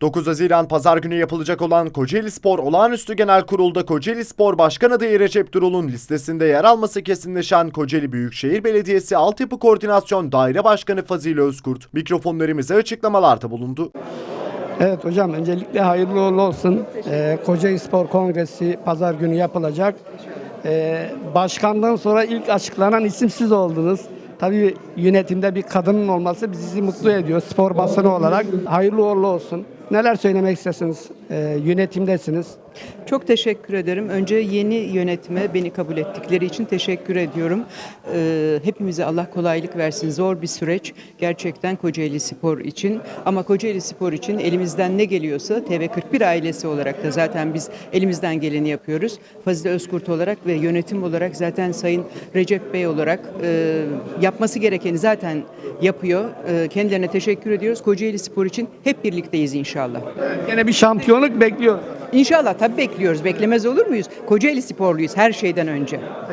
9 Haziran Pazar günü yapılacak olan Kocaeli Spor Olağanüstü Genel Kurul'da Kocaeli Spor Başkan adayı Recep Durul'un listesinde yer alması kesinleşen Kocaeli Büyükşehir Belediyesi Altyapı Koordinasyon Daire Başkanı Fazil Özkurt mikrofonlarımıza açıklamalarda bulundu. Evet hocam öncelikle hayırlı uğurlu olsun. Ee, Kocaeli Spor Kongresi pazar günü yapılacak. Ee, başkandan sonra ilk açıklanan isim siz oldunuz. Tabii yönetimde bir kadının olması bizi mutlu ediyor spor basını olarak. Hayırlı uğurlu olsun. Neler söylemek istersiniz? Ee, yönetimdesiniz. Çok teşekkür ederim. Önce yeni yönetime beni kabul ettikleri için teşekkür ediyorum. Ee, hepimize Allah kolaylık versin. Zor bir süreç gerçekten Kocaeli Spor için. Ama Kocaeli Spor için elimizden ne geliyorsa TV41 ailesi olarak da zaten biz elimizden geleni yapıyoruz. Fazile Özkurt olarak ve yönetim olarak zaten Sayın Recep Bey olarak e, yapması gerekeni zaten yapıyor. E, kendilerine teşekkür ediyoruz. Kocaeli Spor için hep birlikteyiz inşallah. Yine bir şampiyonluk bekliyor. İnşallah tabii bekliyoruz. Beklemez olur muyuz? Kocaeli sporluyuz her şeyden önce.